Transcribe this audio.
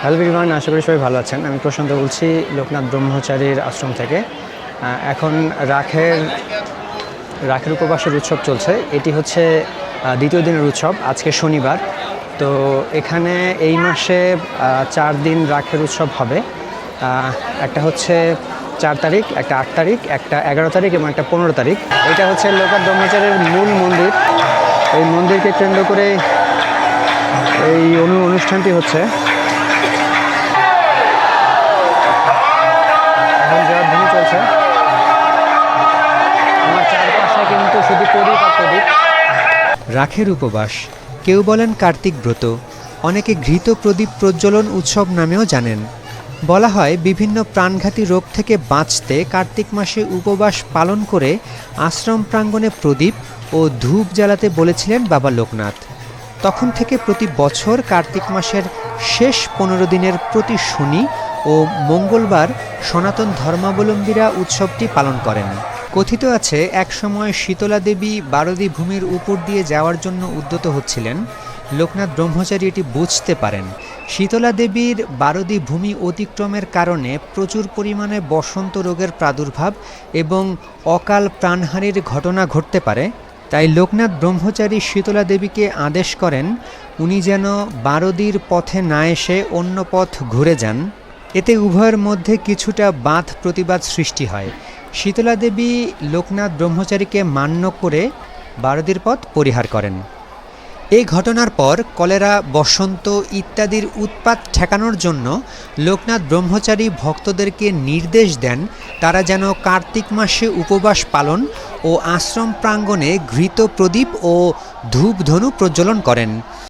Hello বিমান আশা করি সবাই ভালো আছেন। আমি প্রশান্ত বলছি লোকনাথ ব্রহ্মচারীর আশ্রম থেকে। এখন রাখের রাখের উপবাসের উৎসব চলছে। এটি হচ্ছে দ্বিতীয় দিনের উৎসব, আজকে শনিবার। তো এখানে এই মাসে চার দিন রাখের উৎসব হবে। একটা হচ্ছে চার তারিখ, একটা আট তারিখ, একটা এগারো তারিখ এবং একটা পনেরো তারিখ। এটা হচ্ছে লোকনাথ ব্রহ্মচারীর মূল মন্দির। এই মন্দিরকে কেন্দ্র করে এই অনু, অনুষ্ঠানটি হচ্ছে। রাখের উপবাস। কেউ বলেন কার্তিক ব্রত, অনেকে ঘৃত প্রদীপ প্রজ্বলন উৎসব নামেও জানেন। বলা হয়, বিভিন্ন প্রাণঘাতী রোগ থেকে বাঁচতে কার্তিক মাসে উপবাস পালন করে আশ্রম প্রাঙ্গণে প্রদীপ ও ধূপ জ্বালাতে বলেছিলেন বাবা লোকনাথ। তখন থেকে প্রতি বছর কার্তিক মাসের শেষ পনেরো দিনের প্রতি শনি ও মঙ্গলবার সনাতন ধর্মাবলম্বীরা উৎসবটি পালন করেন। কথিত আছে একসময় শীতলা দেবী বারদী ভূমির উপর দিয়ে যাওয়ার জন্য উদ্যত হচ্ছিলেন। লোকনাথ ব্রহ্মচারী এটি বুঝতে পারেন। শীতলা দেবীর বারদী ভূমি অতিক্রমের কারণে প্রচুর পরিমাণে বসন্ত রোগের প্রাদুর্ভাব এবং অকাল প্রাণহানির ঘটনা ঘটতে পারে। তাই লোকনাথ ব্রহ্মচারী শীতলা দেবীকে আদেশ করেন, উনি যেন বারদীর পথে না এসে অন্য পথ ঘুরে যান। এতে উভয়ের মধ্যে কিছুটা বাঁধ প্রতিবাদ সৃষ্টি হয়। শীতলা দেবী লোকনাথ ব্রহ্মচারীকে মান্য করে বারদীর পথ পরিহার করেন। এই ঘটনার পর কলেরা, বসন্ত ইত্যাদির উৎপাত ঠেকানোর জন্য লোকনাথ ব্রহ্মচারী ভক্তদেরকে নির্দেশ দেন, তারা যেন কার্তিক মাসে উপবাস পালন ও আশ্রম প্রাঙ্গণে ঘৃত প্রদীপ ও ধূপধনু প্রজ্বলন করেন।